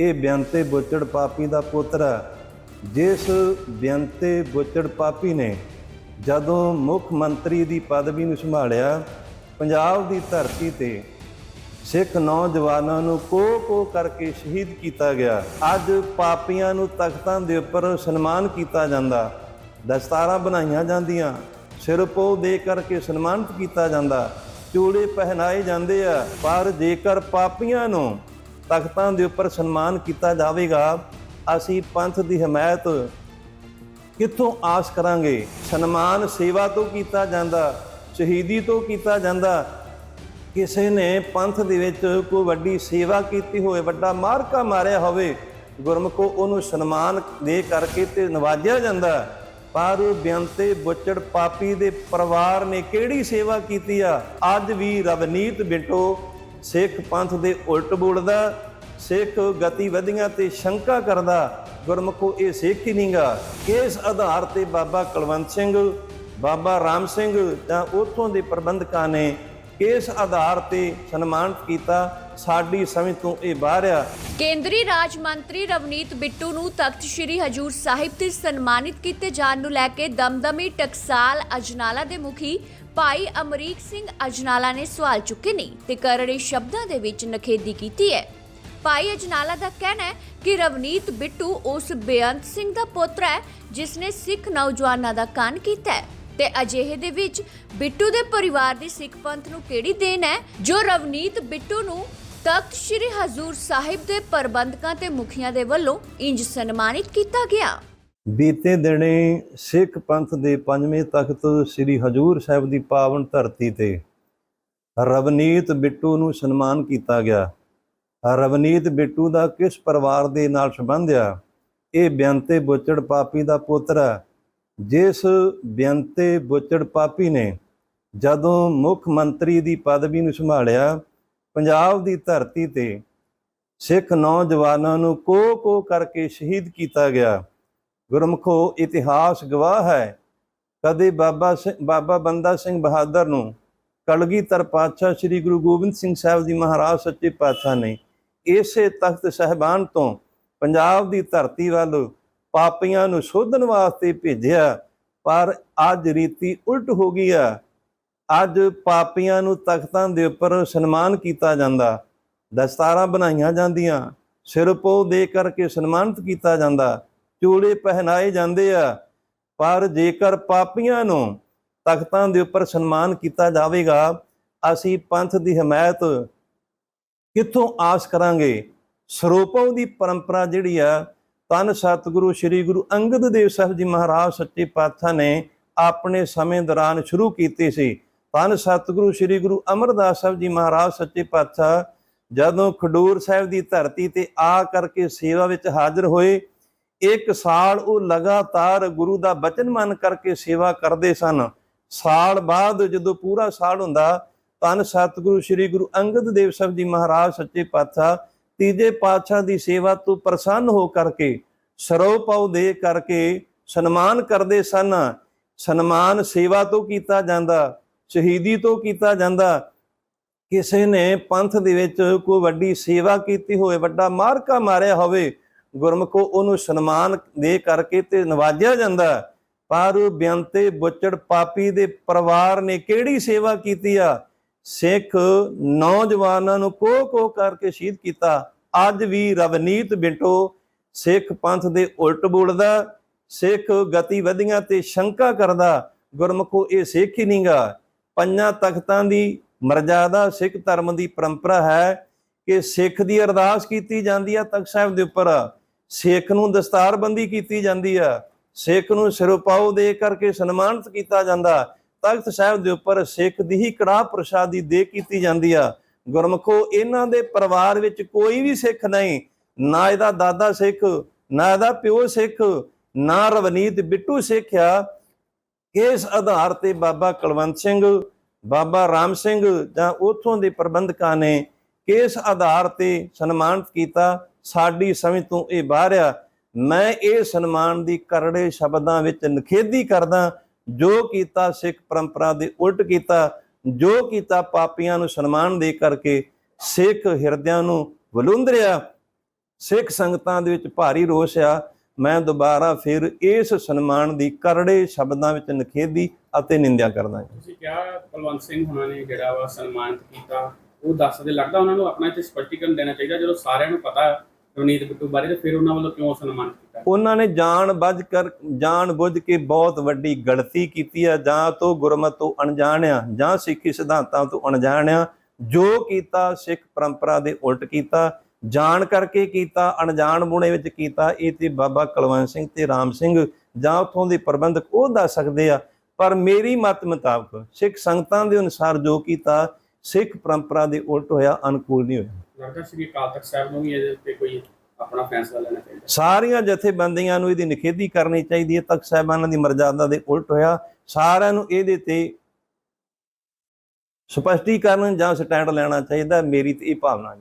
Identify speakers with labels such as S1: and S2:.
S1: ਇਹ ਬਿਆੰਤੇ ਬੁੱਚੜ ਪਾਪੀ ਦਾ ਪੁੱਤਰ ਹੈ। ਜਿਸ ਬਿਆੰਤੇ ਬੁੱਚੜ ਪਾਪੀ ਨੇ ਜਦੋਂ ਮੁੱਖ ਮੰਤਰੀ ਦੀ ਪਦਵੀ ਨੂੰ ਸੰਭਾਲਿਆ, ਪੰਜਾਬ ਦੀ ਧਰਤੀ ਤੇ ਸਿੱਖ ਨੌਜਵਾਨਾਂ ਨੂੰ ਕੋ ਕੋ ਕਰਕੇ ਸ਼ਹੀਦ ਕੀਤਾ ਗਿਆ। ਅੱਜ ਪਾਪੀਆਂ ਨੂੰ ਤਖਤਾਂ ਦੇ ਉੱਪਰ ਸਨਮਾਨ ਕੀਤਾ ਜਾਂਦਾ। ਦਸਤਾਰਾਂ ਬਣਾਈਆਂ ਜਾਂਦੀਆਂ, ਸਿਰ ਪੋ ਦੇ ਕਰਕੇ ਸਨਮਾਨਿਤ ਕੀਤਾ ਜਾਂਦਾ। ਚੂੜੇ ਪਹਿਨਾਏ ਜਾਂਦੇ ਆ, ਪਰ ਜੇਕਰ ਪਾਪੀਆਂ ਨੂੰ ਤਖਤਾਂ ਦੇ ਉੱਪਰ ਸਨਮਾਨ ਕੀਤਾ ਜਾਵੇਗਾ। ਅਸੀਂ ਪੰਥ ਦੀ ਹਮਾਇਤ ਕਿੱਥੋਂ ਆਸ ਕਰਾਂਗੇ? ਸਨਮਾਨ ਸੇਵਾ ਤੋਂ ਕੀਤਾ ਜਾਂਦਾ, ਸ਼ਹੀਦੀ ਤੋਂ ਕੀਤਾ ਜਾਂਦਾ। ਕਿਸੇ ਨੇ ਪੰਥ ਦੇ ਵਿੱਚ ਕੋਈ ਵੱਡੀ ਸੇਵਾ ਕੀਤੀ ਹੋਵੇ, ਵੱਡਾ ਮਾਰਕਾ ਮਾਰਿਆ ਹੋਵੇ, ਗੁਰਮੁਖੋ ਉਹਨੂੰ ਸਨਮਾਨ ਦੇ ਕਰਕੇ ਤੇ ਨਵਾਜਿਆ ਜਾਂਦਾ। ਪਰ ਬਿਆੰਤੇ ਬੁੱਚੜ ਪਾਪੀ ਦੇ ਪਰਿਵਾਰ ਨੇ ਕਿਹੜੀ ਸੇਵਾ ਕੀਤੀ ਆ? ਅੱਜ ਵੀ ਰਵਨੀਤ ਬਿੰਟੋ ਸਿੱਖ ਪੰਥ ਦੇ ਉਲਟ ਬੋਲਦਾ, ਸਿੱਖ ਗਤੀਵਿਧੀਆਂ ਤੇ ਸ਼ੰਕਾ ਕਰਦਾ, ਗੁਰਮੁਖੋ ਇਹ ਸਿੱਖ ਹੀ ਨਹੀਂਗਾ ਇਸ ਆਧਾਰ ਤੇ ਬਾਬਾ ਕੁਲਵੰਤ ਸਿੰਘ, ਬਾਬਾ ਰਾਮ ਸਿੰਘ ਜਾਂ ਉਥੋਂ ਦੇ ਪ੍ਰਬੰਧਕਾਂ ਨੇ ਇਸ ਆਧਾਰ ਤੇ ਸਨਮਾਨਿਤ ਕੀਤਾ। ਸਾਡੀ ਸਮਝ ਤੋਂ ਇਹ ਬਾਹਰ ਆ।
S2: ਕੇਂਦਰੀ ਰਾਜ ਮੰਤਰੀ ਰਵਨੀਤ ਬਿੱਟੂ ਨੂੰ ਤਖਤ ਸ੍ਰੀ ਹਜੂਰ ਸਾਹਿਬ ਤੇ ਸਨਮਾਨਿਤ ਕੀਤੇ ਜਾਣ ਨੂੰ ਲੈ ਕੇ ਦਮਦਮੀ ਟਕਸਾਲ ਅਜਨਾਲਾ ਦੇ ਮੁਖੀ ਭਾਈ ਅਮਰੀਕ ਸਿੰਘ ਅਜਨਾਲਾ ਨੇ ਸਵਾਲ ਚੁੱਕੇ ਨੇ ਤੇ ਕਰੜੇ ਸ਼ਬਦਾਂ ਦੇ ਵਿੱਚ ਨਖੇਦੀ ਕੀਤੀ ਹੈ। ਭਾਈ ਅਜਨਾਲਾ ਦਾ ਕਹਿਣਾ ਹੈ ਕਿ ਰਵਨੀਤ ਬਿੱਟੂ ਉਸ ਬੇਅੰਤ ਸਿੰਘ ਦਾ ਪੁੱਤਰ ਹੈ, ਜਿਸ ਨੇ ਸਿੱਖ ਨੌਜਵਾਨਾਂ ਦਾ ਕੰਨ ਕੀਤਾ ਹੈ। ਤੇ ਅਜਿਹੇ ਦੇ ਵਿੱਚ ਬਿੱਟੂ ਦੇ ਪਰਿਵਾਰ ਦੀ ਸਿੱਖ ਪੰਥ ਨੂੰ ਕਿਹੜੀ ਦੇਣ ਹੈ, ਜੋ ਰਵਨੀਤ ਬਿੱਟੂ ਨੂੰ ਤਖਤ ਸ੍ਰੀ ਹਜ਼ੂਰ ਸਾਹਿਬ ਦੇ ਪ੍ਰਬੰਧਕਾਂ ਤੇ ਮੁਖੀਆਂ ਦੇ ਵੱਲੋਂ ਇੰਜ ਸਨਮਾਨਿਤ ਕੀਤਾ ਗਿਆ।
S1: ਬੀਤੇ ਦਿਨੇ ਸਿੱਖ ਪੰਥ ਦੇ ਪੰਜਵੇਂ ਤਖਤ ਸ੍ਰੀ ਹਜੂਰ ਸਾਹਿਬ ਦੀ ਪਾਵਨ ਧਰਤੀ ਤੇ ਰਵਨੀਤ ਬਿੱਟੂ ਨੂੰ ਸਨਮਾਨ ਕੀਤਾ ਗਿਆ। ਰਵਨੀਤ ਬਿੱਟੂ ਦਾ ਕਿਸ ਪਰਿਵਾਰ ਦੇ ਨਾਲ ਸੰਬੰਧ ਆ? ਇਹ ਬਿਆੰਤੇ ਬੁੱਚੜ ਪਾਪੀ ਦਾ ਪੁੱਤਰ ਹੈ ਜਿਸ ਬਿਆੰਤੇ ਬੁੱਚੜ ਪਾਪੀ ਨੇ ਜਦੋਂ ਮੁੱਖ ਮੰਤਰੀ ਦੀ ਪਦਵੀ ਨੂੰ ਸੰਭਾਲਿਆ ਪੰਜਾਬ ਦੀ ਧਰਤੀ ਤੇ ਸਿੱਖ ਨੌਜਵਾਨਾਂ ਨੂੰ ਕੋ ਕੋ ਕਰਕੇ ਸ਼ਹੀਦ ਕੀਤਾ ਗਿਆ। ਗੁਰਮਖੋ, ਇਤਿਹਾਸ ਗਵਾਹ ਹੈ। ਕਦੇ ਬਾਬਾ ਸਿੰਘ ਬਾਬਾ ਬੰਦਾ ਸਿੰਘ ਬਹਾਦਰ ਨੂੰ ਕਲਗੀਧਰ ਪਾਤਸ਼ਾਹ ਸ੍ਰੀ ਗੁਰੂ ਗੋਬਿੰਦ ਸਿੰਘ ਸਾਹਿਬ ਜੀ ਮਹਾਰਾਜ ਸੱਚੇ ਪਾਤਸ਼ਾਹ ਨੇ ਇਸੇ ਤਖਤ ਸਹਿਬਾਨ ਤੋਂ ਪੰਜਾਬ ਦੀ ਧਰਤੀ ਵੱਲ ਪਾਪੀਆਂ ਨੂੰ ਸੋਧਣ ਵਾਸਤੇ ਭੇਜਿਆ, ਪਰ ਅੱਜ ਰੀਤੀ ਉਲਟ ਹੋ ਗਈ ਆ। ਅੱਜ ਪਾਪੀਆਂ ਨੂੰ ਤਖਤਾਂ ਦੇ ਉੱਪਰ ਸਨਮਾਨ ਕੀਤਾ ਜਾਂਦਾ। ਦਸਤਾਰਾਂ ਬਣਾਈਆਂ ਜਾਂਦੀਆਂ। ਸਿਰ ਪੋ ਦੇ ਕਰਕੇ ਸਨਮਾਨਿਤ ਕੀਤਾ ਜਾਂਦਾ। ਚੂੜੇ ਪਹਿਨਾਏ ਜਾਂਦੇ ਆ। ਪਰ ਜੇਕਰ ਪਾਪੀਆਂ ਨੂੰ ਤਖਤਾਂ ਦੇ ਉੱਪਰ ਸਨਮਾਨ ਕੀਤਾ ਜਾਵੇਗਾ, ਅਸੀਂ ਪੰਥ ਦੀ ਹਮਾਇਤ ਕਿੱਥੋਂ ਆਸ ਕਰਾਂਗੇ? ਸਰੋਪਾਂ ਦੀ ਪਰੰਪਰਾ ਜਿਹੜੀ ਆ ਤਨ ਸਤਿਗੁਰੂ ਸ੍ਰੀ ਗੁਰੂ ਅੰਗਦ ਦੇਵ ਸਾਹਿਬ ਜੀ ਮਹਾਰਾਜ ਸੱਚੇ ਪਾਤਸ਼ਾਹ ਨੇ ਆਪਣੇ ਸਮੇਂ ਦੌਰਾਨ ਸ਼ੁਰੂ ਕੀਤੀ ਸੀ। ਧੰਨ ਸਤਿਗੁਰੂ ਸ੍ਰੀ ਗੁਰੂ ਅਮਰਦਾਸ ਸਾਹਿਬ ਜੀ ਮਹਾਰਾਜ ਸੱਚੇ ਪਾਤਸ਼ਾਹ, ਜਦੋਂ ਖਡੂਰ ਸਾਹਿਬ ਦੀ ਧਰਤੀ ਤੇ ਆ ਕਰਕੇ ਸੇਵਾ ਵਿੱਚ ਹਾਜ਼ਰ ਹੋਏ, ਇੱਕ ਸਾਲ ਉਹ ਲਗਾਤਾਰ ਗੁਰੂ ਦਾ ਬਚਨ ਮੰਨ ਕਰਕੇ ਸੇਵਾ ਕਰਦੇ ਸਨ। ਸਾਲ ਬਾਅਦ ਜਦੋਂ ਪੂਰਾ ਸਾਲ ਹੁੰਦਾ ਤਨ ਸਤਿਗੁਰੂ ਸ੍ਰੀ ਗੁਰੂ ਅੰਗਦ ਦੇਵ ਸਾਹਿਬ ਜੀ ਮਹਾਰਾਜ ਸੱਚੇ ਪਾਤਸ਼ਾਹ ਤੀਜੇ ਪਾਤਸ਼ਾਹ ਦੀ ਸੇਵਾ ਤੋਂ ਪ੍ਰਸੰਨ ਹੋ ਕਰਕੇ, ਸਰੋ ਪਾਉ ਦੇ ਕਰਕੇ ਸਨਮਾਨ ਕਰਦੇ ਸਨ। ਸਨਮਾਨ ਸੇਵਾ ਤੋਂ ਕੀਤਾ ਜਾਂਦਾ। ਸ਼ਹੀਦੀ ਤੋਂ ਕੀਤਾ ਜਾਂਦਾ। ਕਿਸੇ ਨੇ ਪੰਥ ਦੇ ਵਿੱਚ ਕੋਈ ਵੱਡੀ ਸੇਵਾ ਕੀਤੀ ਹੋਵੇ, ਵੱਡਾ ਮਾਰਕਾ ਮਾਰਿਆ ਹੋਵੇ, ਗੁਰਮਖੋ ਉਹਨੂੰ ਸਨਮਾਨ ਦੇ ਕਰਕੇ ਤੇ ਨਵਾਜਿਆ ਜਾਂਦਾ। ਪਰ ਬਿਆੰਤੇ ਬੁੱਚੜ ਪਾਪੀ ਦੇ ਪਰਿਵਾਰ ਨੇ ਕਿਹੜੀ ਸੇਵਾ ਕੀਤੀ ਆ? ਸਿੱਖ ਨੌਜਵਾਨਾਂ ਨੂੰ ਕੋ ਕੋ ਕਰਕੇ ਸ਼ਹੀਦ ਕੀਤਾ। ਅੱਜ ਵੀ ਰਵਨੀਤ ਬਿੰਟੋ ਸਿੱਖ ਪੰਥ ਦੇ ਉਲਟ ਬੋਲਦਾ, ਸਿੱਖ ਗਤੀਵਿਧੀਆਂ ਤੇ ਸ਼ੰਕਾ ਕਰਦਾ। ਗੁਰਮਖੋ ਇਹ ਸਿੱਖ ਹੀ ਨਹੀਂਗਾ ਪੰਜਾਂ ਤਖਤਾਂ ਦੀ ਮਰਜ਼ਾਦਾ ਸਿੱਖ ਧਰਮ ਦੀ ਪਰੰਪਰਾ ਹੈ ਕਿ ਸਿੱਖ ਦੀ ਅਰਦਾਸ ਕੀਤੀ ਜਾਂਦੀ ਆ ਤਖਤ ਸਾਹਿਬ ਦੇ ਉੱਪਰ। ਸਿੱਖ ਨੂੰ ਦਸਤਾਰਬੰਦੀ ਕੀਤੀ ਜਾਂਦੀ ਆ। ਸਿੱਖ ਨੂੰ ਸਿਰੋਪਾਉ ਦੇ ਕਰਕੇ ਸਨਮਾਨਿਤ ਕੀਤਾ ਜਾਂਦਾ। ਤਖਤ ਸਾਹਿਬ ਦੇ ਉੱਪਰ ਸਿੱਖ ਦੀ ਹੀ ਕੜਾਹ ਪ੍ਰਸ਼ਾਦੀ ਦੇ ਕੀਤੀ ਜਾਂਦੀ ਆ। ਗੁਰਮਖੋ, ਇਹਨਾਂ ਦੇ ਪਰਿਵਾਰ ਵਿੱਚ ਕੋਈ ਵੀ ਸਿੱਖ ਨਹੀਂ। ਨਾ ਇਹਦਾ ਦਾਦਾ ਸਿੱਖ, ਨਾ ਇਹਦਾ ਪਿਓ ਸਿੱਖ, ਨਾ ਰਵਨੀਤ ਬਿੱਟੂ ਸਿੱਖ ਆ। ਇਸ ਆਧਾਰ ਤੇ ਬਾਬਾ ਕੁਲਵੰਤ ਸਿੰਘ, ਬਾਬਾ ਰਾਮ ਸਿੰਘ ਜਾਂ ਉਥੋਂ ਦੇ ਪ੍ਰਬੰਧਕਾਂ ਨੇ ਕਿਸ ਆਧਾਰ ਤੇ ਸਨਮਾਨਿਤ ਕੀਤਾ। ਸਾਡੀ ਸਮਝ ਤੋਂ ਇਹ ਬਾਹਰ ਆ, ਮੈਂ ਇਹ ਸਨਮਾਨ ਦੀ ਕਰੜੇ ਸ਼ਬਦਾਂ ਵਿੱਚ ਨਖੇਦੀ ਕਰਦਾ, ਜੋ ਕੀਤਾ ਸਿੱਖ ਪਰੰਪਰਾ ਦੇ ਉਲਟ ਕੀਤਾ, ਜੋ ਕੀਤਾ ਪਾਪੀਆਂ ਨੂੰ ਸਨਮਾਨ ਦੇ ਕਰਕੇ ਸਿੱਖ ਹਿਰਦਿਆਂ ਨੂੰ ਵਲੁੰਦਰਿਆ ਸਿੱਖ ਸੰਗਤਾਂ ਦੇ ਵਿੱਚ ਭਾਰੀ ਰੋਸ ਆ। ਮੈਂ ਦੁਬਾਰਾ ਫਿਰ ਇਸ ਸਨਮਾਨ ਦੀ ਕਰੜੇ ਸ਼ਬਦਾਂ ਵਿੱਚ ਨਿਖੇਧੀ ਅਤੇ ਨਿੰਦਿਆ ਕਰਦਾ ਹਾਂ।
S3: ਤੁਸੀਂ ਕਿਹਾ ਕੁਲਵੰਤ ਸਿੰਘ ਹੁਣਾਂ ਨੇ ਜਿਹੜਾ ਵਾ ਸਨਮਾਨਿਤ ਕੀਤਾ ਉਹ ਦੱਸਦੇ ਲੱਗਦਾ ਉਹਨਾਂ ਨੂੰ ਆਪਣਾ ਇੱਥੇ ਸਪਸ਼ਟੀਕਰਨ ਦੇਣਾ ਚਾਹੀਦਾ ਜਦੋਂ ਸਾਰਿਆਂ ਨੂੰ ਪਤਾ ਰਵਨੀਤ ਬਿੱਟੂ ਬਾਰੇ ਤੇ ਫਿਰ ਉਹਨਾਂ ਵੱਲੋਂ ਕਿਉਂ ਸਨਮਾਨਿਤ ਕੀਤਾ?
S1: ਉਹਨਾਂ ਨੇ ਜਾਣ ਬੁੱਝ ਕਰ ਜਾਣ ਬੁੱਝ ਕੇ ਬਹੁਤ ਵੱਡੀ ਗਲਤੀ ਕੀਤੀ ਆ ਜਾਂ ਤੋਂ ਗੁਰਮਤ ਤੋਂ ਅਣਜਾਣ ਆ ਜਾਂ ਸਿੱਖੀ ਸਿਧਾਂਤਾਂ ਤੋਂ ਅਣਜਾਣ ਆ ਜੋ ਕੀਤਾ ਸਿੱਖ ਪਰੰਪਰਾ ਦੇ ਉਲਟ ਕੀਤਾ ਜਾਣ ਕਰਕੇ ਕੀਤਾ ਅਣਜਾਣ ਬੁਣੇ ਵਿੱਚ ਕੀਤਾ ਇਹ ਤੇ ਬਾਬਾ ਕੁਲਵੰਤ ਸਿੰਘ ਤੇ ਰਾਮ ਸਿੰਘ ਜਾਂ ਉਥੋਂ ਦੇ ਪ੍ਰਬੰਧਕ ਉਹ ਦੱਸ ਸਕਦੇ ਆ ਪਰ ਮੇਰੀ ਮਤ ਮੁਤਾਬਕ ਸਿੱਖ ਸੰਗਤਾਂ ਦੇ ਅਨੁਸਾਰ ਜੋ ਕੀਤਾ ਸਿੱਖ ਪਰੰਪਰਾ ਦੇ ਉਲਟ ਹੋਇਆ ਅਨੁਕੂਲ ਨਹੀਂ ਹੋਇਆ।
S3: ਲੱਗਦਾ ਸੀ ਕਿ ਅਕਾਲ ਤਖਤ ਸਾਹਿਬ ਨੂੰ ਵੀ ਇਹਦੇ ਉੱਤੇ ਕੋਈ ਆਪਣਾ ਫੈਸਲਾ ਲੈਣਾ ਚਾਹੀਦਾ।
S1: ਸਾਰੀਆਂ ਜਥੇਬੰਦੀਆਂ ਨੂੰ ਇਹਦੀ ਨਿਖੇਧੀ ਕਰਨੀ ਚਾਹੀਦੀ ਹੈ ਤਖਤ ਸਾਹਿਬਾਨਾਂ ਦੀ ਮਰਜ਼ਾਦਾ ਦੇ ਉਲਟ ਹੋਇਆ ਸਾਰਿਆਂ ਨੂੰ ਇਹਦੇ ਤੇ ਸਪਸ਼ਟੀਕਰਨ ਜਾਂ ਸਟੈਂਡ ਲੈਣਾ ਚਾਹੀਦਾ ਮੇਰੀ ਤੇ ਇਹ ਭਾਵਨਾ ਹੈ